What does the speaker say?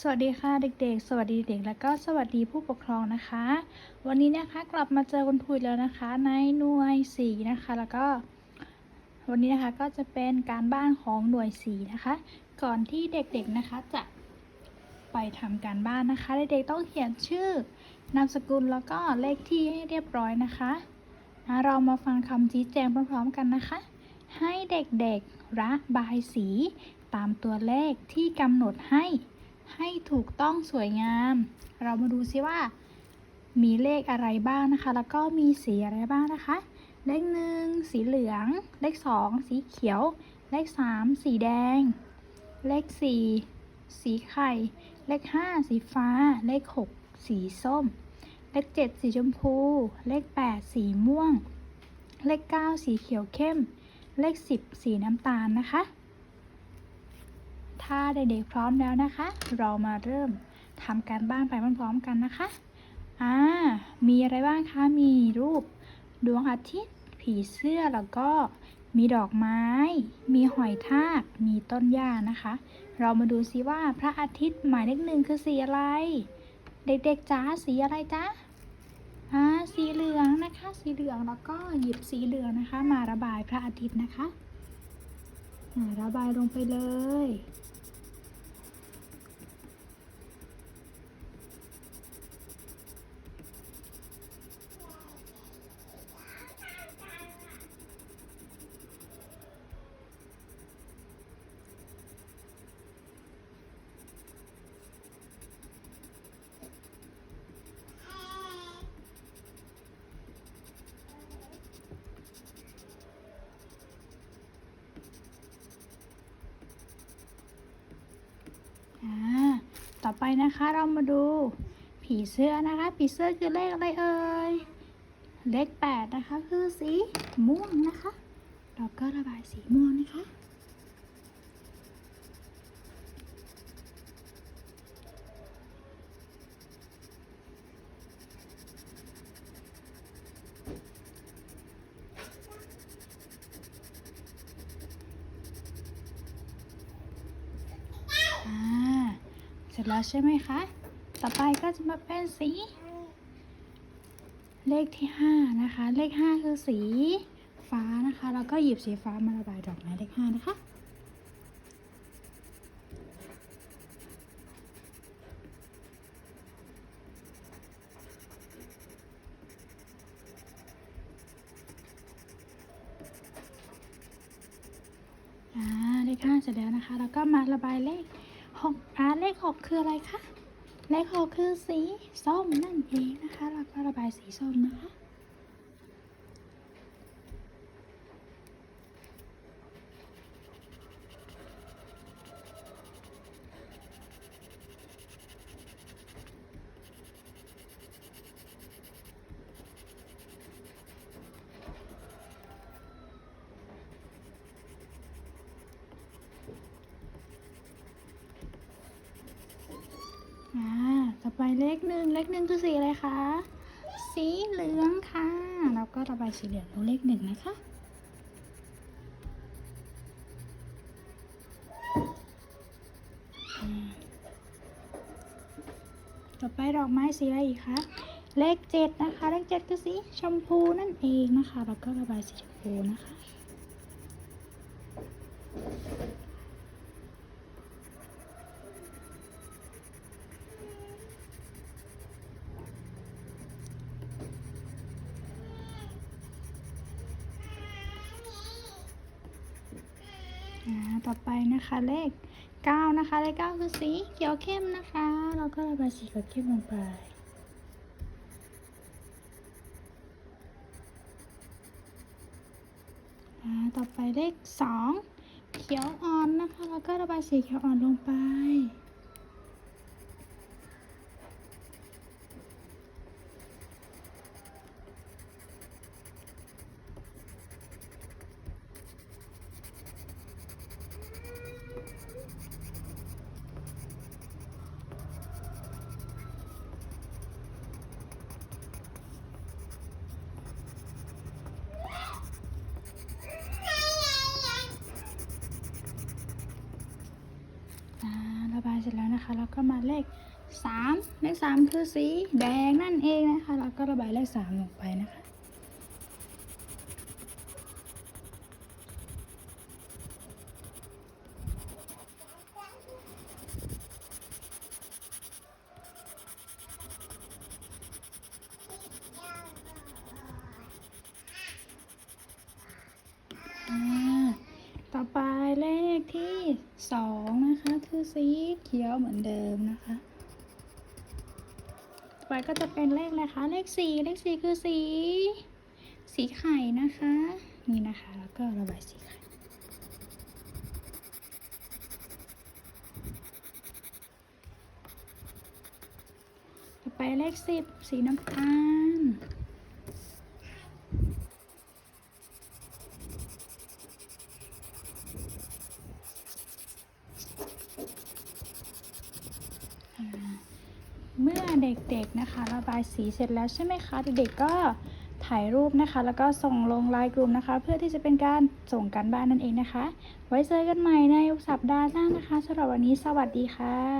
สวัสดีค่ะเด็กๆ สวัสดีเด็กแล้วก็สวัสดีผู้ปกครองนะคะ วันนี้นะคะกลับมาเจอคุณครูอีกแล้วนะคะ ในหน่วยสีนะคะแล้วก็ วันนี้นะคะก็จะเป็นการบ้านของหน่วยสีนะคะ ก่อนที่เด็กๆนะคะจะไปทำการบ้านนะคะ เด็กๆต้องเขียนชื่อนามสกุลแล้วก็เลขที่ให้เรียบร้อยนะคะอะเรามาฟังคำชี้แจงพร้อมๆกันนะคะ ให้เด็กๆระบายสีตามตัวเลขที่กำหนดให้ ให้ถูกต้องสวยงาม เรามาดูซิว่า มีเลขอะไรบ้างนะคะ แล้วก็มีสีอะไรบ้างนะคะ เลขหนึ่งสีเหลือง เลขสองสีเขียว เลขสามสีแดง เลขสี่สีไข่ เลขห้าสีฟ้า เลขหกสีส้ม เลขเจ็ดสีชมพู เลขแปดสีม่วง เลขเก้าสีเขียวเข้ม เลขสิบสีน้ำตาลนะคะ ถ้าเด็กๆพร้อมแล้วนะคะ เรามาเริ่มทำการบ้านไปพร้อมๆกันนะคะอ่ามีอะไรบ้างคะ มีรูปดวงอาทิตย์ ผีเสื้อแล้วก็มีดอกไม้ มีหอยทาก มีต้นหญ้านะคะ เรามาดูซิว่าพระอาทิตย์หมายเลขหนึ่งคือสีอะไร เด็กๆจ้าสีอะไรจ๊ะอ่าสีเหลืองนะคะ สีเหลืองแล้วก็หยิบสีเหลืองนะคะ มาระบายพระอาทิตย์นะคะอ่าระบายลงไปเลย อ่า ต่อ ไปนะคะ เรามาดูผีเสื้อนะคะ ผีเสื้อคือเลขอะไรเอ่ย เลขแปดนะคะ คือสีม่วงนะคะ เราก็ระบายสีม่วงนะคะ อ่า เส ร็จแล้วใช่ไหมคะ ต่อไปก็จะมาเป็นสี เลขที่ห้านะคะ เลขห้าคือสีฟ้านะคะ แล้วก็หยิบสีฟ้ามาระบายดอกไม้เลขห้านะคะอ่าเลขห้าเสร็จแล้วนะคะ แล้วก็มาระบายเลข ของอ่าเลขหกคืออะไรคะ เลขหกคือสีส้มนั่นเองนะคะแล้วก็ระบายสีส้มนะคะ อ่า ต่อ ไปเลขหนึ่งเลขหนึ่งคือสีอะไรคะ สีเหลืองค่ะ แล้วก็ระบายสีเหลืองลงเลขหนึ่งนะคะต่อไปดอกไม้สีอะไรอีกคะ เลขเจ็ดนะคะ เลขเจ็ดคือสีชมพูนั่นเองนะคะ แล้วก็ระบายสีชมพูนะคะ อ่าต่อไปนะคะเลขเก้านะคะเลขเก้าคือสีเขียวเข้มนะคะ เราก็ระบายสีเขียวเข้มลงไปต่อไปเลขสองเขียวอ่อนนะคะ แล้วก็ระบายสีเขียวอ่อนลงไป อ่า จ แล้วนะคะแล้วก็มาเลขสามเลขสามคือสีแดงนั่นเองนะคะ แล้วก็ระบายเลขสามลงไปนะคะ อ่าต่อไปเลขที่สองนะ คะคือสีเขียวเหมือนเดิมนะคะต่อไปก็จะเป็นเลขอะไรคะ เลขสี่เลขสี่คือสี สีไข่นะคะ นี่นะคะ แล้วก็ระบายสีไข่ต่อไปเลขสิบสีน้ำตาล เด็กๆนะคะ ระบายสีเสร็จแล้วใช่ไหมคะ เด็กๆก็ถ่ายรูปนะคะ แล้วก็ส่งลงไลน์กลุ่มนะคะ เพื่อที่จะเป็นการส่งกันบ้านนั่นเองนะคะ ไว้เจอกันใหม่ในสัปดาห์หน้านะคะสำหรับวันนี้สวัสดีค่ะ